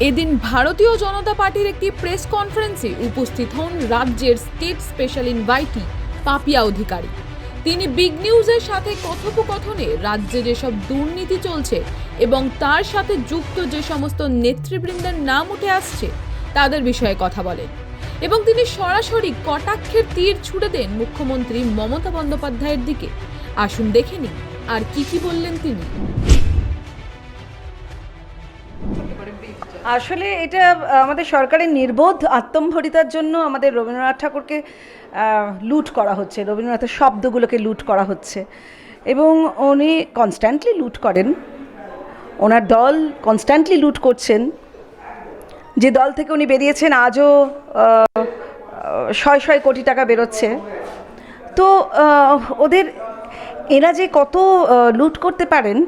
এদিন ভারতীয় জনতা পার্টির একটি প্রেস কনফারেন্সে উপস্থিত হন রাজ্যের state special invitee Papiya Adhikari. তিনি বিগ নিউজের সাথে কথোপকথনে রাজ্যে যেসব দুর্নীতি চলছে এবং তার সাথে যুক্ত যে সমস্ত নেতৃবৃন্দের নাম উঠে আসছে, তাদের বিষয়ে কথা বলেন এবং তিনি সরাসরি কটাক্ষের তীর ছুড়ে দেন মুখ্যমন্ত্রী মমতা বন্দ্যোপাধ্যায়ের দিকে। আসুন দেখে নিন আর কি কি বললেন তিনি। আসলে এটা আমাদের সরকারের নির্বোধ আত্মম্ভরিতার জন্য আমাদের রবীন্দ্রনাথ ঠাকুরকে লুট করা হচ্ছে, রবীন্দ্রনাথের শব্দগুলোকে লুট করা হচ্ছে। এবং উনি কনস্ট্যান্টলি লুট করেন। ওনার দল কনস্ট্যান্টলি লুট করছেন। যে দল থেকে উনি বেরিয়েছেন আজও শয় শয় কোটি টাকা বেরোচ্ছে। তো ওদের, এরা যে কত লুট করতে পারেন,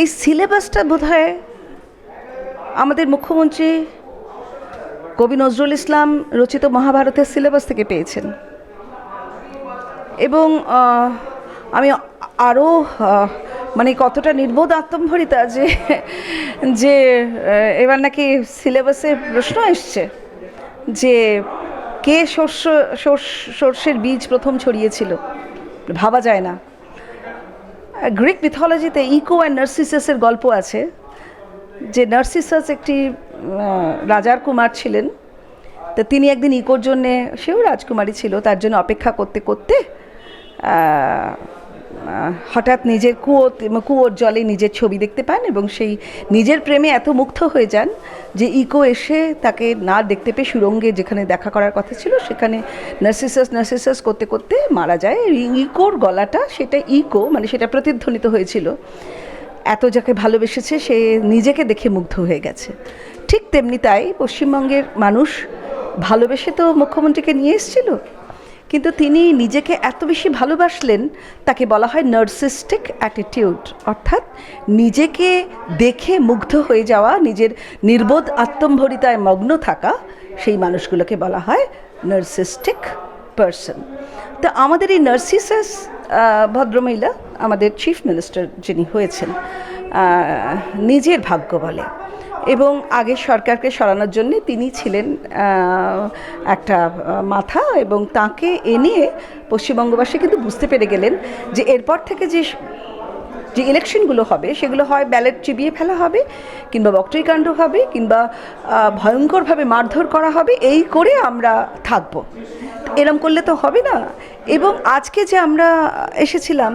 এই সিলেবাসটা বোধহয় আমাদের মুখ্যমন্ত্রী কবি নজরুল ইসলাম রচিত মহাভারতের সিলেবাস থেকে পেয়েছেন। এবং আমি আরও মানে কতটা নির্বোধ আত্মম্ভরিতা যে যে এবার নাকি সিলেবাসে প্রশ্ন এসছে যে, কে শস্য- সর্ষের বীজ প্রথম ছড়িয়েছিল? ভাবা যায় না। গ্রিক মিথোলজিতে ইকো অ্যান্ড নার্সিসাসের গল্প আছে। যে নার্সিসাস একটি রাজার কুমার ছিলেন, তো তিনি একদিন ইকোর জন্যে, সেও রাজকুমারী ছিল, তার জন্য অপেক্ষা করতে করতে হঠাৎ নিজের কুয়ো, কুয়োর জলে নিজের ছবি দেখতে পান এবং সেই নিজের প্রেমে এত মুগ্ধ হয়ে যান যে ইকো এসে তাকে না দেখতে পেয়ে সুরঙ্গে যেখানে দেখা করার কথা ছিল, সেখানে নার্সিসাস নার্সিসাস করতে করতে মারা যায়। ইকোর গলাটা, সেটা ইকো মানে সেটা প্রতিধ্বনিত হয়েছিল। এত যাকে ভালোবেসেছে, সে নিজেকে দেখে মুগ্ধ হয়ে গেছে। ঠিক তেমনি তাই পশ্চিমবঙ্গের মানুষ ভালোবেসে তো মুখ্যমন্ত্রীকে নিয়ে এসেছিল, কিন্তু তিনি নিজেকে এত বেশি ভালোবাসলেন, তাকে বলা হয় নার্সিস্টিক অ্যাটিটিউড। অর্থাৎ নিজেকে দেখে মুগ্ধ হয়ে যাওয়া, নিজের নির্বোধ আত্মম্ভরিতায় মগ্ন থাকা, সেই মানুষগুলোকে বলা হয় নার্সিস্টিক পার্সন। তো আমাদের এই নার্সিসাস ভদ্রমহিলা আমাদের চিফ মিনিস্টার যিনি হয়েছেন নিজের ভাগ্য বলে। এবং আগে সরকারকে সরানোর জন্য তিনি ছিলেন একটা মাথা এবং তাকে এনে পশ্চিমবঙ্গবাসী কিন্তু বুঝতে পেরে গেলেন যে এরপর থেকে যে যে ইলেকশনগুলো হবে, সেগুলো হয় ব্যালেট চিবিয়ে ফেলা হবে, কিংবা বক্তৃকাণ্ড হবে, কিংবা ভয়ঙ্করভাবে মারধর করা হবে, এই করে আমরা থাকব। এরম করলে তো হবে না। এবং আজকে যে আমরা এসেছিলাম,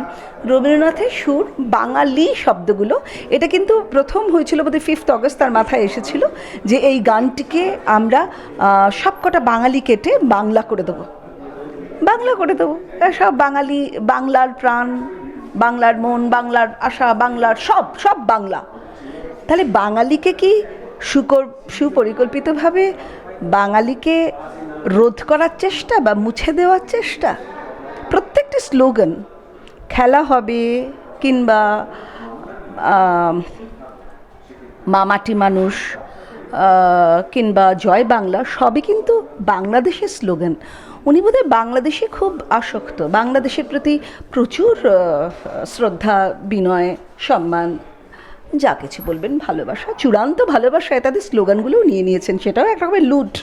রবীন্দ্রনাথের সুর, বাঙালি শব্দগুলো, এটা কিন্তু প্রথম হয়েছিল বোধহয় ফিফথ অগস্ট তার মাথায় এসেছিল যে এই গানটিকে আমরা সবকটা বাঙালি কেটে বাংলা করে দেবো। বাংলা করে দেবো। সব বাঙালি, বাংলার প্রাণ বাংলার মন বাংলার আশা বাংলার সব সব বাংলা। তাহলে বাঙালিকে কি সুকর সুপরিকল্পিতভাবে বাঙালিকে রোধ করার চেষ্টা বা মুছে দেওয়ার চেষ্টা? প্রত্যেকটি স্লোগান খেলা হবে কিংবা আম, মা মাটি মানুষ কিংবা জয় বাংলা সবই কিন্তু বাংলাদেশের স্লোগান। উনি বোধহয় বাংলাদেশে খুব আসক্ত। বাংলাদেশের প্রতি প্রচুর শ্রদ্ধা, বিনয়, সম্মান, যা কিছু বলবেন, ভালোবাসা, চূড়ান্ত ভালোবাসায় তাদের স্লোগানগুলোও নিয়ে নিয়েছেন, সেটাও এক রকমের লুট।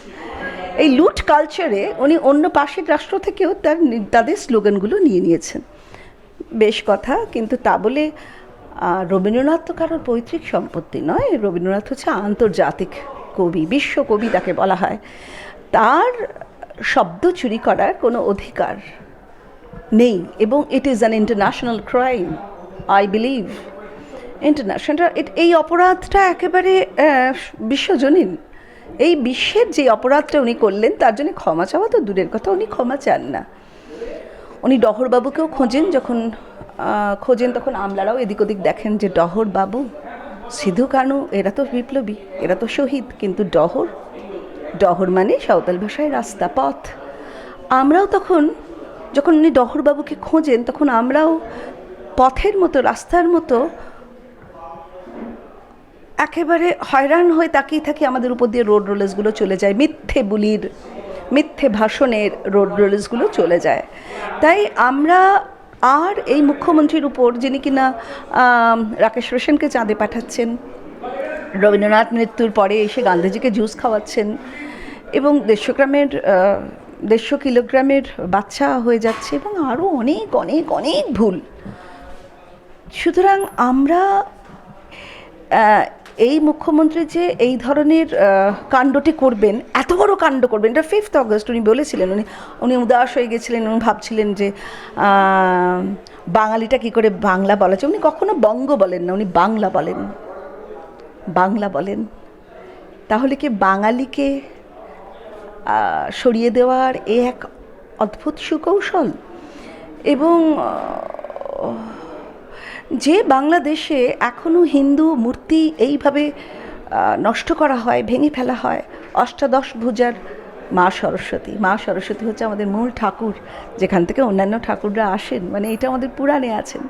এই লুট কালচারে উনি অন্য পাশের রাষ্ট্র থেকেও তার তাদের স্লোগানগুলো নিয়ে নিয়েছেন। বেশ কথা, কিন্তু তা বলে রবীন্দ্রনাথ তো কারোর পৈতৃক সম্পত্তি নয়, রবীন্দ্রনাথ হচ্ছে আন্তর্জাতিক কবি, বিশ্বকবি তাকে বলা হয়। তার শব্দ চুরি করার কোনো অধিকার নেই, এবং it is an international crime I believe international এই অপরাধটা একেবারে বিশ্বজনীন। এই বিশ্বের যে অপরাধটা উনি করলেন, তার জন্য ক্ষমা চাওয়া তো দূরের কথা, উনি ক্ষমা চান না। উনি ডহরবাবুকেও খোঁজেন, যখন খোঁজেন, তখন আমলারাও এদিক ওদিক দেখেন যে ডহর বাবু সিধু কানু, এরা তো বিপ্লবী, এরা তো শহীদ, কিন্তু ডহর ডহর মানে সাঁওতাল ভাষায় রাস্তা পথ। আমরাও তখন, যখন উনি ডহরবাবুকে খোঁজেন, তখন আমরাও পথের মতো, রাস্তার মতো একেবারে হয়রান হয়ে তাকিয়ে থাকি আমাদের উপর দিয়ে রোড রোলেসগুলো চলে যায়, মিথ্যে বুলির, মিথ্যে ভাষণের রোড রোলেসগুলো চলে যায়। তাই আমরা আর এই মুখ্যমন্ত্রীর উপর, যিনি কিনা রাকেশ রোশনকে চাঁদে পাঠাচ্ছেন, রবীন্দ্রনাথ মৃত্যুর পরে এসে গান্ধীজিকে জুস খাওয়াচ্ছেন এবং দেড়শো গ্রামের দেড়শো কিলোগ্রামের বাচ্চা হয়ে যাচ্ছে এবং আরও অনেক অনেক অনেক ভুল। সুতরাং আমরা এই মুখ্যমন্ত্রী যে এই ধরনের কাণ্ডটি করবেন, এত বড় কাণ্ড করবেন, এটা ফিফথ অগস্ট উনি বলেছিলেন, উনি উনি উদাস হয়ে গেছিলেন, উনি ভাবছিলেন যে বাঙালিটা কি করে বাংলা বলা উনি কখনো বঙ্গ বলেন না, উনি বাংলা বলেন। বাংলা বলেন। তাহলে কি বাঙালিকে সরিয়ে দেওয়ার এ এক অদ্ভুত সুকৌশল। এবং যে বাংলাদেশে এখনও হিন্দু মূর্তি এইভাবে নষ্ট করা হয়, ভেঙে ফেলা হয়, অষ্টাদশ ভুজার মা সরস্বতী। মা সরস্বতী হচ্ছে আমাদের মূল ঠাকুর, যেখান থেকে অন্যান্য ঠাকুররা আসেন। মানে এটা আমাদের পুরাণে আছেন।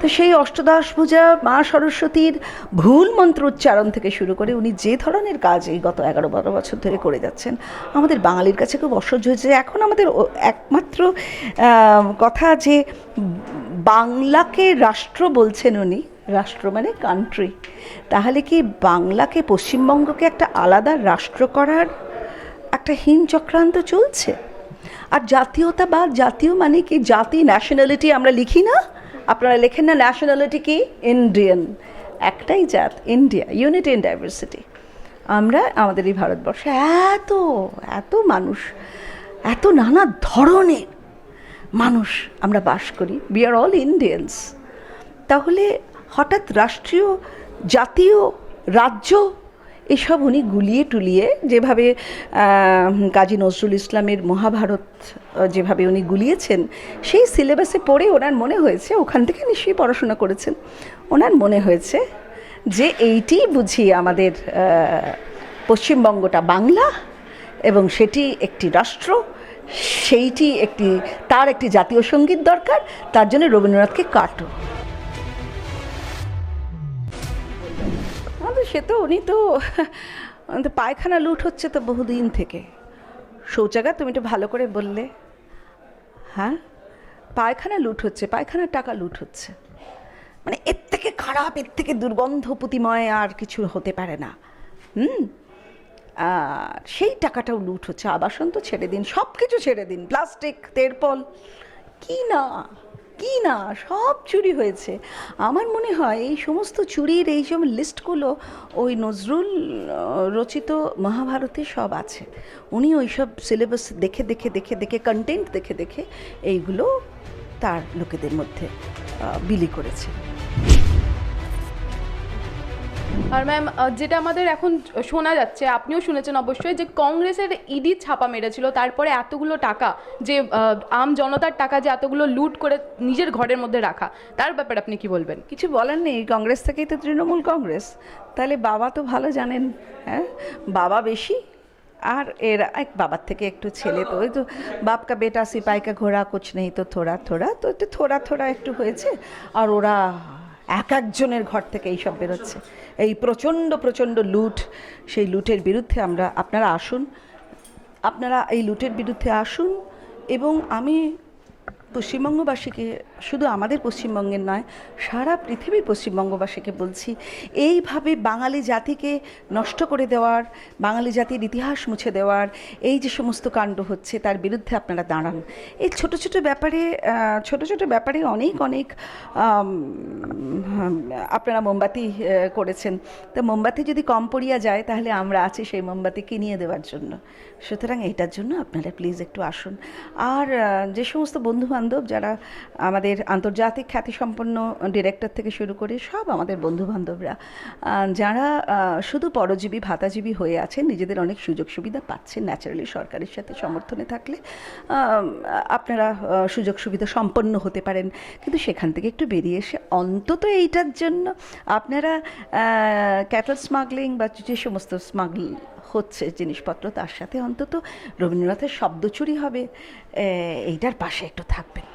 তো সেই অষ্টদশ পূজা মা সরস্বতীর ভুল মন্ত্র উচ্চারণ থেকে শুরু করে উনি যে ধরনের কাজ এই গত এগারো বারো বছর ধরে করে যাচ্ছেন, আমাদের বাঙালির কাছে খুব অসহ্য হয়েছে এখন আমাদের একমাত্র কথা যে বাংলাকে রাষ্ট্র বলছেন উনি, রাষ্ট্র মানে কান্ট্রি তাহলে কি বাংলাকে পশ্চিমবঙ্গকে একটা আলাদা রাষ্ট্র করার একটা হীন চক্রান্ত চলছে? আর জাতীয়তা বা জাতীয় মানে কি জাতি ন্যাশনালিটি আমরা লিখি না? আপনারা লেখেন না ন্যাশনালিটি কি? ইন্ডিয়ান একটাই জাত ইন্ডিয়া ইউনিটি ইন ডাইভার্সিটি আমরা, আমাদের এই ভারতবর্ষে এত এত মানুষ, এত নানা ধরনের মানুষ আমরা বাস করি। উই আর অল ইন্ডিয়ানস তাহলে হঠাৎ রাষ্ট্রীয়, জাতীয়, রাজ্য এসব উনি গুলিয়ে টুলিয়ে যেভাবে কাজী নজরুল ইসলামের মহাভারত যেভাবে উনি গুলিয়েছেন, সেই সিলেবাসে পড়ে ওনার মনে হয়েছে, ওখান থেকে নিশ্চয়ই পড়াশোনা করেছেন। ওনার মনে হয়েছে যে এইটি বুঝি আমাদের পশ্চিমবঙ্গটা বাংলা এবং সেটি একটি রাষ্ট্র, সেইটি একটি, তার একটি জাতীয় সংগীত দরকার, তার জন্য রবীন্দ্রনাথকে কাটো। সে তো, উনি তো পায়খানা লুট হচ্ছে তো বহুদিন থেকে। শৌচাগার তুমি একটু ভালো করে বললে। হ্যাঁ? পায়খানা লুট হচ্ছে, পায়খানার টাকা লুট হচ্ছে। মানে এর থেকে খারাপ, এর থেকে দুর্গন্ধ প্রতিময় আর কিছু হতে পারে না। হুম? আর সেই টাকাটাও লুট হচ্ছে, আবাসন তো ছেড়ে দিন সব কিছু ছেড়ে দিন, প্লাস্টিক, তেরপল, কি না? কি না, সব চুরি হয়েছে। আমার মনে হয় এই সমস্ত চুরির এই সব লিস্টগুলো ওই নজরুল রচিত মহাভারতে সব আছে। উনি ওই সব সিলেবাস দেখে দেখে দেখে দেখে কন্টেন্ট দেখে দেখে এইগুলো তার লোকেদের মধ্যে বিলি করেছে। আর ম্যাম যেটা আমাদের এখন শোনা যাচ্ছে, আপনিও শুনেছেন অবশ্যই যে কংগ্রেসের ইডি ছাপা মেরেছিল, তারপরে এতগুলো টাকা, যে আম জনতার টাকা যে এতগুলো লুট করে নিজের ঘরের মধ্যে রাখা, তার ব্যাপারে আপনি কি বলবেন? কিছু বলার নেই কংগ্রেস থেকেই তো তৃণমূল কংগ্রেস। তাহলে বাবা তো ভালো জানেন হ্যাঁ? বাবা বেশি, আর এরা এক বাবার থেকে একটু ছেলে তো, ওই তো বাপকা বেটা সিপাই কা ঘোড়া, কুছ নেই তো থোড়া থোড়া, তো থোড়া থোড়া একটু হয়েছে, আর ওরা এক একজনের ঘর থেকে এইসব বেরোচ্ছে। এই প্রচণ্ড প্রচণ্ড লুট, সেই লুটের বিরুদ্ধে আমরা, আপনারা আসুন। আপনারা এই লুটের বিরুদ্ধে আসুন এবং আমি পশ্চিমবঙ্গবাসীকে, শুধু আমাদের পশ্চিমবঙ্গের নয়, সারা পৃথিবীর পশ্চিমবঙ্গবাসীকে বলছি, এইভাবে বাঙালি জাতিকে নষ্ট করে দেওয়ার, বাঙালি জাতির ইতিহাস মুছে দেওয়ার, এই যে সমস্ত কাণ্ড হচ্ছে, তার বিরুদ্ধে আপনারা দাঁড়ান। এই ছোট ছোট ব্যাপারে ছোট ছোট ব্যাপারে অনেক অনেক আপনারা মোমবাতি করেছেন। তা মোমবাতি যদি কম পড়িয়া যায়, তাহলে আমরা আছি সেই মোমবাতি কিনিয়ে দেওয়ার জন্য। সুতরাং এইটার জন্য আপনারা প্লিজ একটু আসুন। আর যে সমস্ত বন্ধু বান্ধব যারা আমাদের আন্তর্জাতিক খ্যাতিসম্পন্ন ডিরেক্টর থেকে শুরু করে সব আমাদের বন্ধু বান্ধবরা যারা শুধু পরজীবী, ভাতাজীবী হয়ে আছেন, নিজেদের অনেক সুযোগ সুবিধা পাচ্ছেন ন্যাচারালি সরকারের সাথে সমর্থনে থাকলে আপনারা সুযোগ সুবিধা সম্পন্ন হতে পারেন। কিন্তু সেখান থেকে একটু বেরিয়ে এসে অন্তত এইটার জন্য আপনারা ক্যাটল স্মাগলিং বা যে সমস্ত স্মাগল হচ্ছে জিনিসপত্র তার সাথে অন্তত রবীন্দ্রনাথের শব্দ চুরি হবে এইটার পাশে একটু থাকবেন।